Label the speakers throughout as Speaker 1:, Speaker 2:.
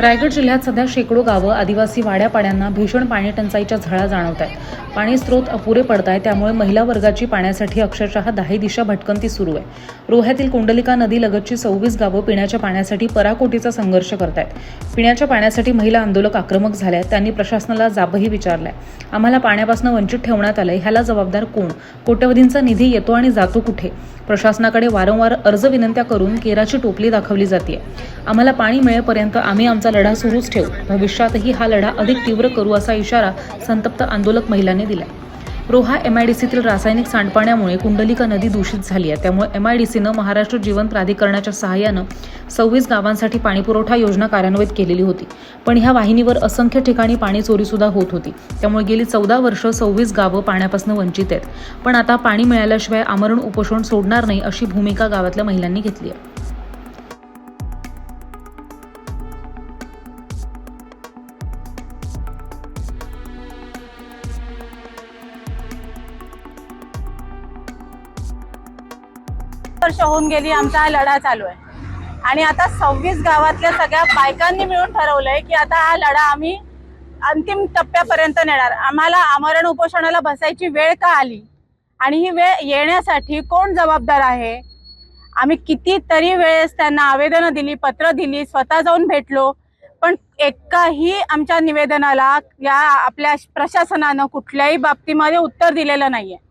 Speaker 1: रायगड जिल्ह्यात सध्या शेकडो गावं आदिवासी वाड्यापाड्यांना भीषण पाणी टंचाईच्या झळा जाणवत आहेत पाणी स्रोत अपुरे पडत आहे त्यामुळे महिला वर्गाची पाण्यासाठी अक्षरशः दाही दिशा भटकंती सुरू आहे. रोह्यातील कुंडलिका नदी लगतची सव्वीस गावं पिण्याच्या पाण्यासाठी पराकोटीचा संघर्ष करत आहेत पिण्याच्या पाण्यासाठी महिला आंदोलक आक्रमक झाल्या आहेत त्यांनी प्रशासनाला जाबही विचारलाय. आम्हाला पाण्यापासून वंचित ठेवण्यात आलंय ह्याला जबाबदार कोण? कोट्यवधींचा निधी येतो आणि जातो कुठे? प्रशासनाकडे वारंवार अर्ज विनंत्या करून केराची टोपली दाखवली जाते आम्हाला पाणी मिळेपर्यंत आम्ही आमचा लढा सुरूच ठेवू. भविष्यातही हा लढा अधिक तीव्र करू असा इशारा संतप्त आंदोलक महिलांनी दिला रोहा एम आय डी सीतील रासायनिक सांडपाण्यामुळे कुंडलिका नदी दूषित झाली आहे. त्यामुळे एम आय डी सीनं महाराष्ट्र जीवन प्राधिकरणाच्या सहाय्यानं सव्वीस गावांसाठी पाणीपुरवठा योजना कार्यान्वित केलेली होती. पण ह्या वाहिनीवर असंख्य ठिकाणी पाणी चोरीसुद्धा होत होती. त्यामुळे गेली चौदा वर्ष सव्वीस गावं पाण्यापासून वंचित आहेत. पण आता पाणी मिळाल्याशिवाय आमरण उपोषण सोडणार नाही अशी भूमिका गावातल्या महिलांनी घेतली आहे.
Speaker 2: वर्ष होऊन गेली आमचा हा लढा चालू आहे. आणि आता सव्वीस गावातल्या सगळ्या बायकांनी मिळून ठरवलंय की आता हा लढा आम्ही अंतिम टप्प्यापर्यंत नेणार. आम्हाला आमरण उपोषणाला बसायची वेळ का आली? आणि ही वेळ येण्यासाठी कोण जबाबदार आहे? आम्ही कितीतरी वेळेस त्यांना आवेदनं दिली पत्र दिली स्वतः जाऊन भेटलो पण एकाही आमच्या निवेदनाला या आपल्या प्रशासनानं कुठल्याही बाबतीमध्ये उत्तर दिलेलं नाही आहे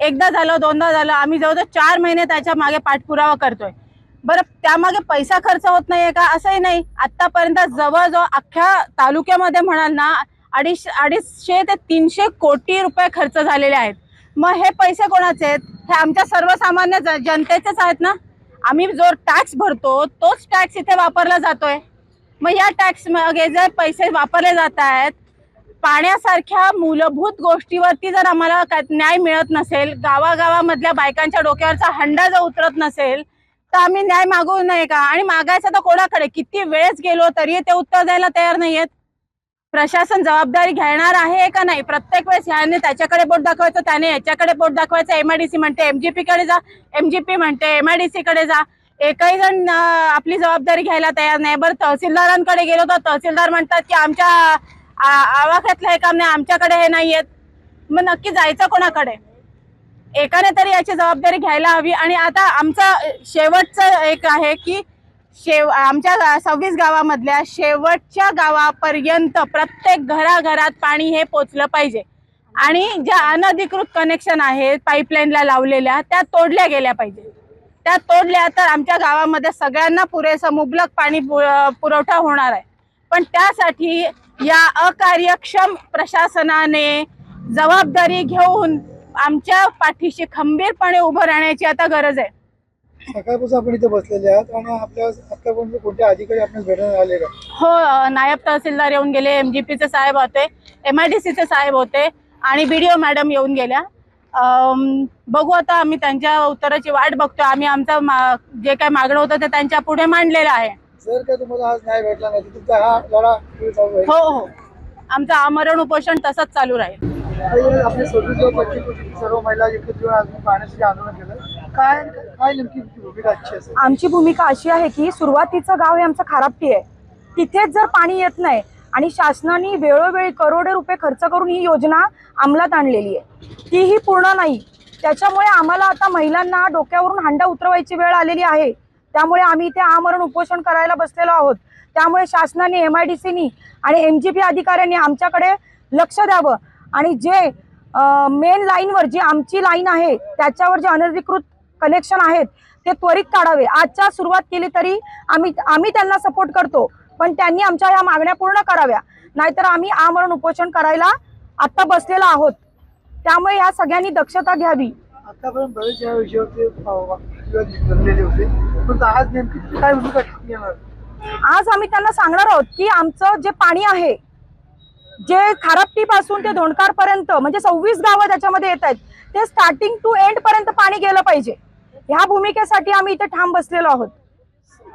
Speaker 2: एकदा झालं दोनदा झालं आम्ही जवळजवळ चार महिने त्याच्यामागे पाठपुरावा करतोय. बरं त्यामागे पैसा खर्च होत नाहीये का? असंही नाही. आतापर्यंत जवळजवळ अख्ख्या तालुक्यामध्ये म्हणाल ना अडीच अडीचशे ते तीनशे कोटी रुपये खर्च झालेले आहेत. मग हे पैसे कोणाचे आहेत? हे आमच्या सर्वसामान्य जनतेचेच आहेत ना? आम्ही जो टॅक्स भरतो तोच टॅक्स इथे वापरला जातोय. मग या टॅक्स मागे जर पैसे वापरले जात आहेत पाण्यासारख्या मूलभूत गोष्टीवरती जर आम्हाला न्याय मिळत नसेल गावागावामधल्या बायकांच्या डोक्यावरचा हंडा जर उतरत नसेल तर आम्ही न्याय मागू नये का? आणि मागायचं तर कोणाकडे? किती वेळेस गेलो तरी ते उत्तर द्यायला तयार नाहीयेत. प्रशासन जबाबदारी घेणार आहे का नाही? प्रत्येक वेळेस ह्याने त्याच्याकडे बोट दाखवायचं त्याने याच्याकडे बोट दाखवायचं. एमआयडीसी म्हणते एमजीपी कडे जा. एमजीपी म्हणते एमआयडीसी कडे जा. एकही जण आपली जबाबदारी घ्यायला तयार नाही. बरं तहसीलदारांकडे गेलो तर तहसीलदार म्हणतात की आमच्या आवाक्यातलं हे काम नाही आमच्याकडे हे नाही आहेत मग नक्की जायचं कोणाकडे? एकाने तरी याची जबाबदारी घ्यायला हवी. आणि आता आमचं शेवटचं एक आहे की शेव आमच्या गा- सव्वीस गावामधल्या शेवटच्या गावापर्यंत प्रत्येक घराघरात पाणी हे पोचलं पाहिजे. आणि ज्या अनधिकृत कनेक्शन आहेत पाईपलाईनला लावलेल्या त्या तोडल्या गेल्या पाहिजे. त्या तोडल्या तर आमच्या गावामध्ये सगळ्यांना पुरेसं मुबलक पाणी पु- पुरवठा होणार आहे. पण त्यासाठी या अकार्यक्षम प्रशासनाने जबाबदारी घेऊन आमच्या पाठीशी खंबीरपणे उभं राहण्याची आता गरज आहे.
Speaker 3: सकाळपासून आपण इथे बसलेले आहात आणि आपल्या आतापर्यंत अधिकारी आपण भेटण्यात आले का?
Speaker 2: हो नायब तहसीलदार येऊन गेले एमजीपीचे साहेब होते एमआयडीसीचे साहेब होते आणि बीडीओ मॅडम येऊन गेल्या. अम, बघू आता आम्ही त्यांच्या उत्तराची वाट बघतोय. आम्ही आमचं मा- जे काय मागणं होतं ते त्यांच्या पुढे मांडलेलं आहे.
Speaker 3: जर का तुम्हाला आज न्याय भेटला नाही तर तुमचा हा लढा पुढे चालू राहील.
Speaker 2: हो हो. आमचं आमरण उपोषण तसंच चालू राहील.
Speaker 3: आणि आपले सव्वीस व पंचवीस वर्षाची सर्व महिला एकत्र येऊन आज पाण्यासाठी आंदोलन केलं. काय काय नेमकी भूमिका आजची असेल?
Speaker 4: आमची भूमिका अशी आहे की सुरुवातीचं गाव हे आमचं खारापटी आहे. तिथेच जर पाणी येत नाही आणि शासनाने वेळोवेळी करोडो रुपये खर्च करून ही योजना अंमलात आणलेली आहे. तीही पूर्ण नाही. त्याच्यामुळे आम्हाला आता महिलांना डोक्यावरून हांडा उतरवायची वेळ आलेली आहे. त्यामुळे आम्ही इथे आमरण उपोषण करायला बसलेलो आहोत. त्यामुळे शासनाने एम आय डी सीनी आणि एम जी पी अधिकाऱ्यांनी आमच्याकडे लक्ष द्यावं. आणि जे मेन लाईनवर जी आमची लाईन आहे त्याच्यावर जे अनधिकृत कनेक्शन आहेत ते त्वरित काढावे. आजच्या सुरुवात केली तरी आम्ही आम्ही त्यांना सपोर्ट करतो. पण त्यांनी आमच्या ह्या मागण्या पूर्ण कराव्या. नाहीतर आम्ही आमरण उपोषण करायला आत्ता बसलेलो आहोत. त्यामुळे या सगळ्यांनी दक्षता घ्यावी.
Speaker 3: आतापर्यंत होते. पण आज नेमकी काय भूमिका घेणार
Speaker 4: आज आम्ही त्यांना सांगणार आहोत की आमचं जे पाणी आहे जे खारपटी पासून ते धोंडकार पर्यंत म्हणजे सव्वीस गावं त्याच्यामध्ये येत आहेत ते स्टार्टिंग टू एंड पर्यंत पाणी गेलं पाहिजे. ह्या भूमिकेसाठी आम्ही इथे ठाम बसलेलो आहोत.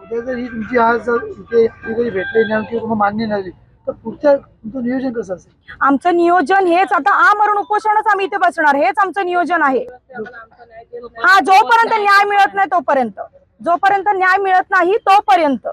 Speaker 3: उद्या जर ही तुमची आज जर इथे भेटले मान्य नाही तर पुढच्या तुमचं नियोजन कसं असेल?
Speaker 4: आमचं नियोजन हेच आता आमरण उपोषणच आम्ही इथे बसणार. हेच आमचं नियोजन आहे. हा जोपर्यंत न्याय मिळत नाही तोपर्यंत. जोपर्यंत न्याय मिळत नाही तोपर्यंत.